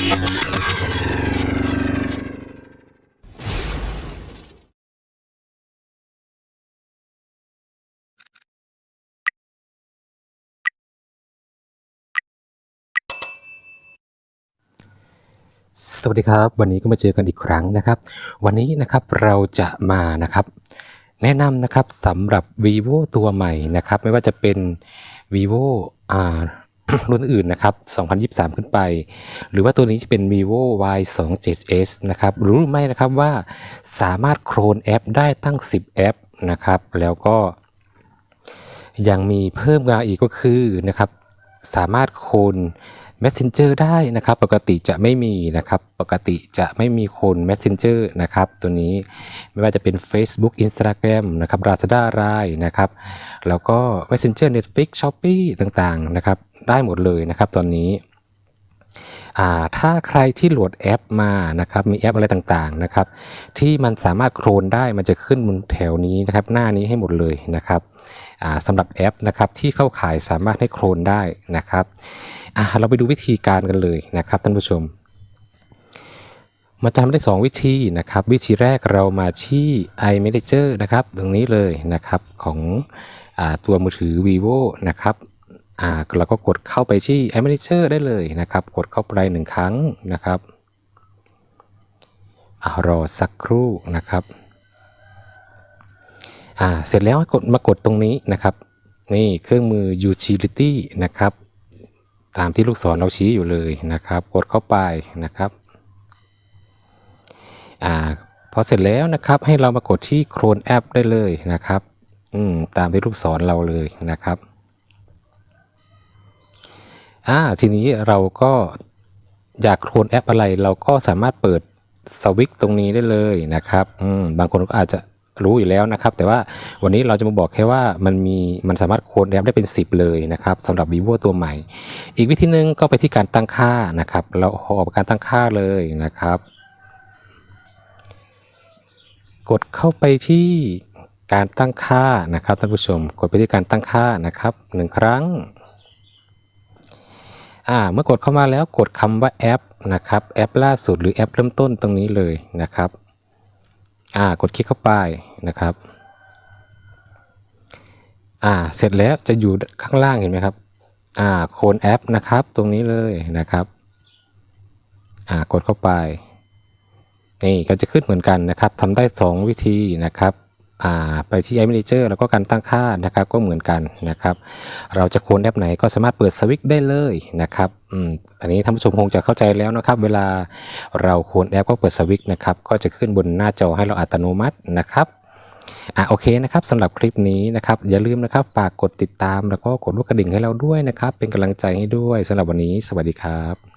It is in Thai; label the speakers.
Speaker 1: สวัสดีครับ วันนี้ก็มาเจอกันอีกครั้งนะครับ วันนี้นะครับเราจะมานะครับ แนะนำนะครับสำหรับ vivo ตัวใหม่นะครับ ไม่ว่าจะเป็น vivo อ่า รุ่นอื่นนะครับ 2023 ขึ้นไป หรือว่าตัวนี้จะเป็น vivo y 2 7 s นะครับ รู้หรือไม่นะครับว่าสามารถโคลนแอปได้ตั้ง 10 แอปนะครับ แล้วก็ยังมีเพิ่มมาอีกก็คือนะครับ สามารถโคน Messenger ได้นะครับ ปกติจะไม่มีนะครับ ปกติจะไม่มีโคน Messenger นะครับ ตัวนี้ไม่ว่าจะเป็น Facebook Instagram นะครับ Lazada r i นะครับ แล้วก็ Messenger Netflix Shopee ต่างๆนะครับ ได้หมดเลยนะครับตอนนี้อ่าถ้าใครที่โหลดแอปมานะครับ มีแอปอะไรต่างๆนะครับ ที่มันสามารถโคลนได้มันจะขึ้นบนแถวนี้นะครับ หน้านี้ให้หมดเลยนะครับอ่าสำหรับแอปนะครับที่เข้าขายสามารถให้โคลนได้นะครับ อ่าเราไปดูวิธีการกันเลยนะครับท่านผู้ชมมันจะทำได้ 2 วิธีนะครับ วิธีแรกเรามาที่ iManager นะครับ ตรงนี้เลยนะครับของอตัวมือถือ vivo นะครับเราก็กดเข้าไปที่ iManager ได้เลยนะครับ กดเข้าไปหนึ่งครั้งนะครับอรอสักครู่นะครับเสร็จแล้วกดมากดตรงนี้นะครับ นี่เครื่องมือ utility นะครับ ตามที่ลูกศรเราชี้อยู่เลยนะครับ กดเข้าไปนะครับอ่าพอเสร็จแล้วนะครับให้เรามากดที่โครนแอปได้เลยนะครับอืมตามที่ลูกศรเราเลยนะครับอ่าทีนี้เราก็อยากโครนแอปอะไรเราก็สามารถเปิดสวิตตรงนี้ได้เลยนะครับอืมบางคนก็อาจจะ รู้อยู่แล้วนะครับ แต่ว่าวันนี้เราจะมาบอกแค่ว่ามันมีมันสามารถโคลนแอปได้เป็น 10 เลยนะครับสำหรับ vivo ตัวใหม่ อีกวิธีหนึ่งก็ไปที่การตั้งค่านะครับ เราออกการตั้งค่าเลยนะครับ กดเข้าไปที่การตั้งค่านะครับท่านผู้ชม กดไปที่การตั้งค่านะครับหนึ่งครั้งอ่าเมื่อกดเข้ามาแล้วกดคำว่าแอปนะครับแอปล่าสุดหรือแอปเริ่มต้นตรงนี้เลยนะครับ อ่ากดคลิกเข้าไปนะครับอ่าเสร็จแล้วจะอยู่ข้างล่างเห็นไหมครับอ่าโคนแอปนะครับตรงนี้เลยนะครับอ่ากดเข้าไปนี่ก็จะขึ้นเหมือนกันนะครับทำได้ 2 วิธีนะครับ ไปที่ iManager แล้วก็การตั้งค่านะครับก็เหมือนกันนะครับ เราจะโค้นแอปไหนก็สามารถเปิดสวิตช์ได้เลยนะครับอันนี้ท่านผู้ชมคงจะเข้าใจแล้วนะครับ เวลาเราโค้นแอปก็เปิดสวิตช์นะครับ ก็จะขึ้นบนหน้าจอให้เราอัตโนมัตินะครับอะโอเคนะครับสำหรับคลิปนี้นะครับ อย่าลืมนะครับฝากกดติดตามแล้วก็กดลูกกระดิ่งให้เราด้วยนะครับ เป็นกำลังใจให้ด้วยสำหรับวันนี้ สวัสดีครับ